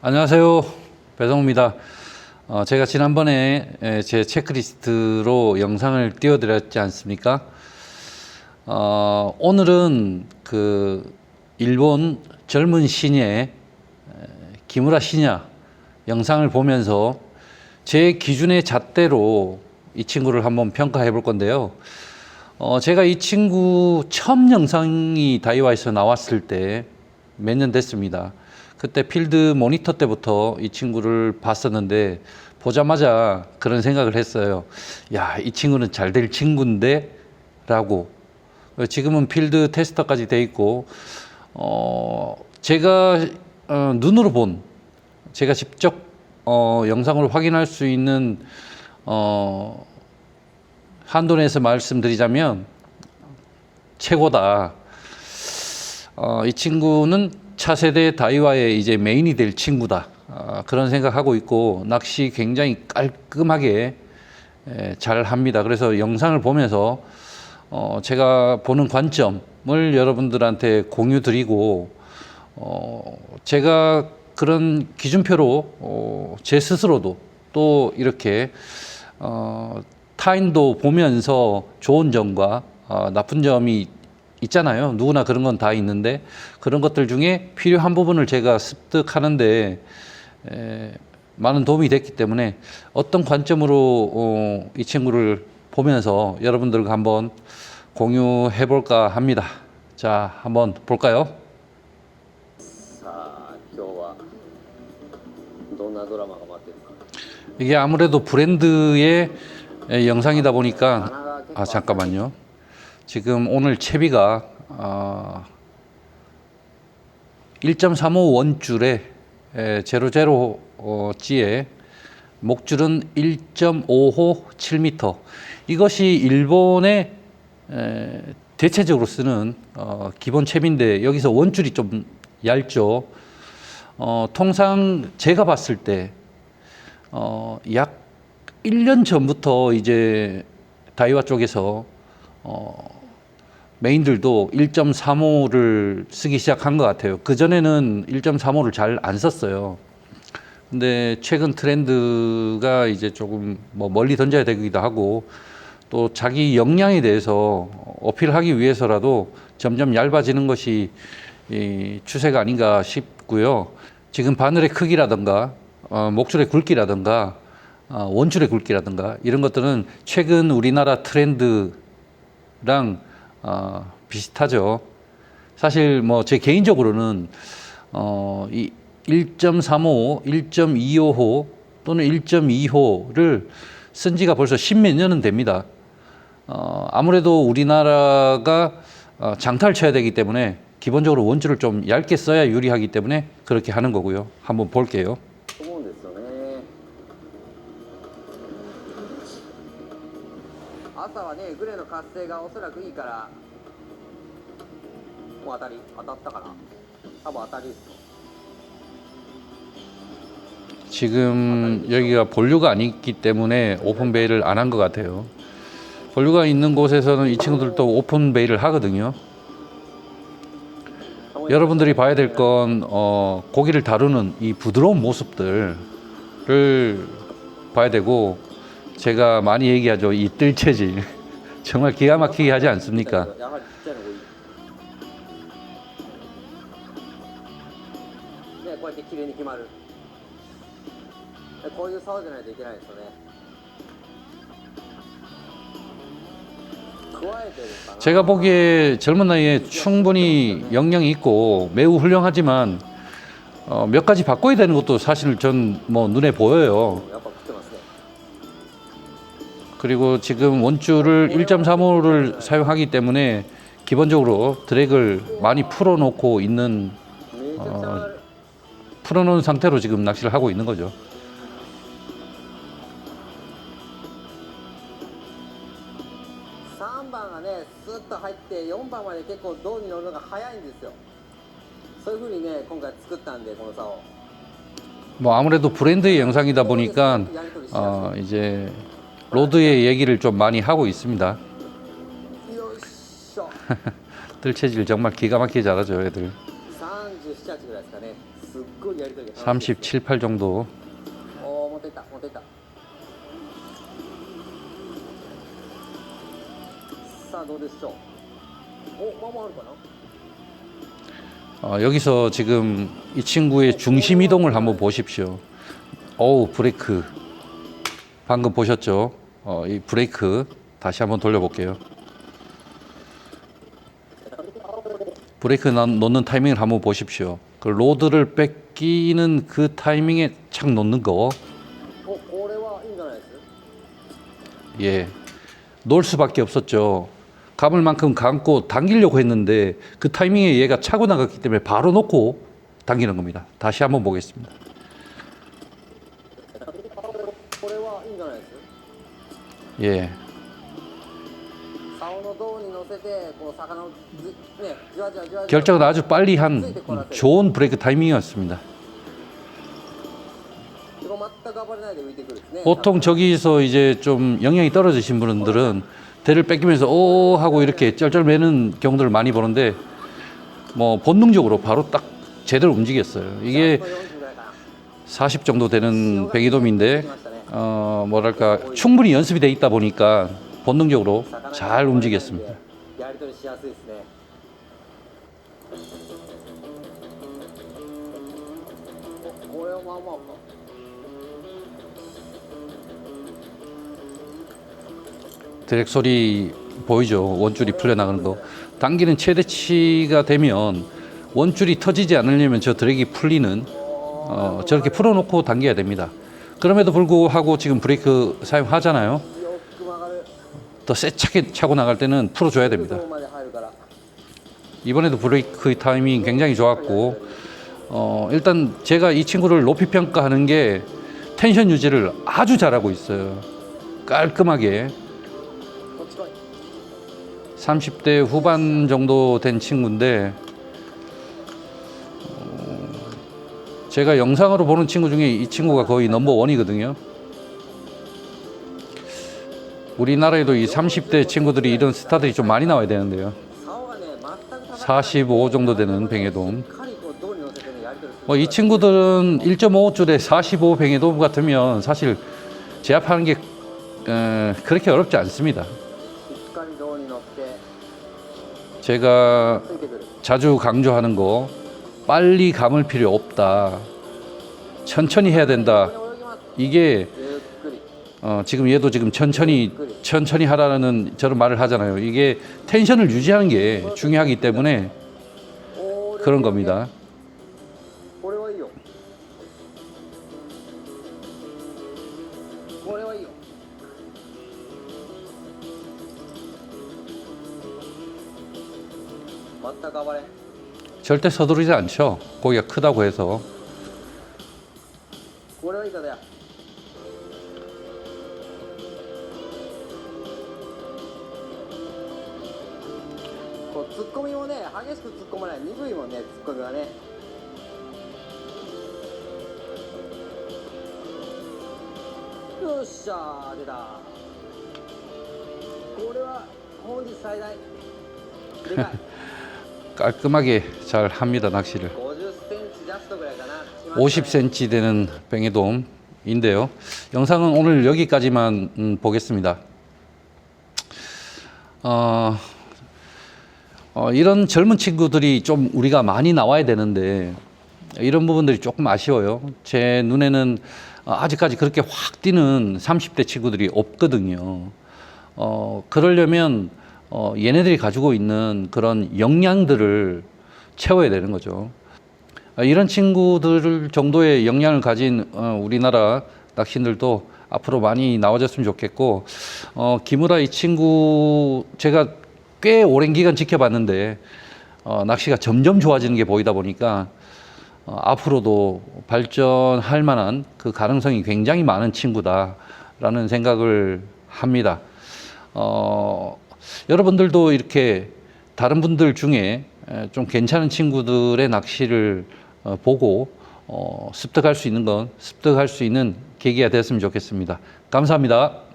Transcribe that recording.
안녕하세요. 배성우입니다. 어, 제가 지난번에 에, 제 체크리스트로 영상을 띄워드렸지 않습니까? 어, 오늘은 그 일본 젊은 에, 기무라 시냐 영상을 보면서 제 기준의 잣대로 이 친구를 한번 평가해 볼 건데요. 어, 제가 이 친구 처음 영상이 다이와에서 나왔을 때 몇 년 됐습니다. 그때 필드 모니터 때부터 이 친구를 봤었는데 보자마자 그런 생각을 했어요. 야, 이 친구는 잘 될 친구인데 라고. 지금은 필드 테스터까지 돼 있고, 어, 제가 어, 눈으로 본, 제가 직접 어, 영상으로 확인할 수 있는 어, 한돈에서 말씀드리자면 최고다. 어, 이 친구는 차세대 다이와의 이제 메인이 될 친구다. 아, 그런 생각하고 있고 낚시 굉장히 깔끔하게 에, 잘 합니다. 그래서 영상을 보면서 어, 제가 보는 관점을 여러분들한테 공유 드리고 어, 제가 그런 기준표로 어, 제 스스로도 또 이렇게 어, 타인도 보면서 좋은 점과 어, 나쁜 점이 있잖아요. 누구나 그런 건 다 있는데 그런 것들 중에 필요한 부분을 제가 습득하는데 에, 많은 도움이 됐기 때문에 어떤 관점으로 어, 이 친구를 보면서 여러분들과 한번 공유해 볼까 합니다. 자, 한번 볼까요? さあ今日はどんなドラマが待ってるか 이게 아무래도 브랜드의 에, 영상이다 보니까 穴が結構 아 잠깐만요. 지금 오늘 채비가 아, 1.35 원줄에 에, 00 어, 지에 목줄은 1.5호 7m. 이것이 일본의 에, 대체적으로 쓰는 어, 기본 채비인데 여기서 원줄이 좀 얇죠. 어, 통상 제가 봤을 때 어, 약 1년 전부터 이제 다이와 쪽에서 어, 메인들도 1.35를 쓰기 시작한 것 같아요. 그전에는 1.35를 잘 안 썼어요. 근데 최근 트렌드가 이제 조금 뭐 멀리 던져야 되기도 하고 또 자기 역량에 대해서 어필하기 위해서라도 점점 얇아지는 것이 이 추세가 아닌가 싶고요. 지금 바늘의 크기라든가 어, 목줄의 굵기라든가 어, 원줄의 굵기라든가 이런 것들은 최근 우리나라 트렌드랑 어, 비슷하죠. 사실 뭐 제 개인적으로는 어, 이 1.35, 1.25호 또는 1.2호를 쓴 지가 벌써 십몇 년은 됩니다. 어, 아무래도 우리나라가 어, 장타를 쳐야 되기 때문에 기본적으로 원줄을 좀 얇게 써야 유리하기 때문에 그렇게 하는 거고요. 한번 볼게요. 朝はねグレの活性がおそらくいいからもう当たり当たったかな多分当たりですよ 지금 여기가 본류가 아니기 때문에 오픈 베이를 안 한 것 같아요. 본류가 있는 곳에서는 이 친구들도 오픈 베이를 하거든요. 여러분들이 봐야 될 건 어, 고기를 다루는 이 부드러운 모습들을 봐야 되고 제가 많이 얘기하죠. 이 뜰채질. 정말 기가 막히게 하지 않습니까? 제가 보기에 젊은 나이에 충분히 역량이 있고 매우 훌륭하지만 어, 몇 가지 바꿔야 되는 것도 사실 전 뭐 눈에 보여요. 그리고 지금 원줄을 1.35를 사용하기 때문에 기본적으로 드랙을 많이 풀어놓고 있는 어, 풀어놓은 상태로 지금 낚시를 하고 있는 거죠. 뭐 아무래도 브랜드의 영상이다 보니까 어, 이제 로드의 얘기를 좀 많이 하고 있습니다. 뜰채질 정말 기가 막히게 잘하죠, 애들. 37, 8 정도. 어, 여기서 지금 이 친구의 중심 이동을 한번 보십시오. 어우, 브레이크. 방금 보셨죠? 어, 이 브레이크 다시 한번 돌려볼게요. 브레이크 놓는 타이밍을 한번 보십시오. 그 로드를 뺏기는 그 타이밍에 착 놓는 거. 어, 예. 놓을 수밖에 없었죠. 감을 만큼 감고 당기려고 했는데 그 타이밍에 얘가 차고 나갔기 때문에 바로 놓고 당기는 겁니다. 다시 한번 보겠습니다. 예. 결정은 아주 빨리 한 좋은 브레이크 타이밍이었습니다. 보통 저기서 이제 좀 영향이 떨어지신 분들은 대를 뺏기면서 오 하고 이렇게 쩔쩔매는 경우들을 많이 보는데 뭐 본능적으로 바로 딱 제대로 움직였어요. 이게 40 정도 되는 배기돔인데 어, 뭐랄까 충분히 연습이 돼 있다 보니까 본능적으로 잘 움직였습니다. 드랙 소리 보이죠? 원줄이 풀려나가는 거. 당기는 최대치가 되면 원줄이 터지지 않으려면 저 드랙이 풀리는 어, 저렇게 풀어놓고 당겨야 됩니다. 그럼에도 불구하고 지금 브레이크 사용하잖아요. 더 세차게 차고 나갈 때는 풀어줘야 됩니다. 이번에도 브레이크 타이밍 굉장히 좋았고 어, 일단 제가 이 친구를 높이 평가하는 게 텐션 유지를 아주 잘하고 있어요. 깔끔하게 30대 후반 정도 된 친구인데 제가 영상으로 보는 친구 중에 이 친구가 거의 넘버원이거든요. 우리나라에도 이 30대 친구들이 이런 스타들이 좀 많이 나와야 되는데요. 45 정도 되는 뱅에돔. 뭐 이 친구들은 1.5줄에 45 뱅에돔 같으면 사실 제압하는 게 에, 그렇게 어렵지 않습니다. 제가 자주 강조하는 거 빨리 감을 필요 없다. 천천히 해야 된다. 이게 어, 지금 얘도 지금 천천히 천천히 하라는 저런 말을 하잖아요. 이게 텐션을 유지하는 게 중요하기 때문에 그런 겁니다. 맞다 가봐래. 절대 서두르지 않죠. 고기가 크다고 해서 깔끔하게 잘 합니다 낚시를. 50cm 되는 뱅에돔인데요. 영상은 오늘 여기까지만 음, 보겠습니다. 어, 어, 이런 젊은 친구들이 좀 우리가 많이 나와야 되는데 이런 부분들이 조금 아쉬워요. 제 눈에는 아직까지 그렇게 확 뛰는 30대 친구들이 없거든요. 어, 그러려면 어, 얘네들이 가지고 있는 그런 역량들을 채워야 되는 거죠. 아, 이런 친구들 정도의 역량을 가진 어, 우리나라 낚시인들도 앞으로 많이 나와줬으면 좋겠고 어, 기무라 이 친구 제가 꽤 오랜 기간 지켜봤는데 어, 낚시가 점점 좋아지는 게 보이다 보니까 어, 앞으로도 발전할 만한 그 가능성이 굉장히 많은 친구다라는 생각을 합니다. 어, 여러분들도 이렇게 다른 분들 중에 에, 좀 괜찮은 친구들의 낚시를 어, 보고 어, 습득할 수 있는 건 습득할 수 있는 계기가 됐으면 좋겠습니다. 감사합니다.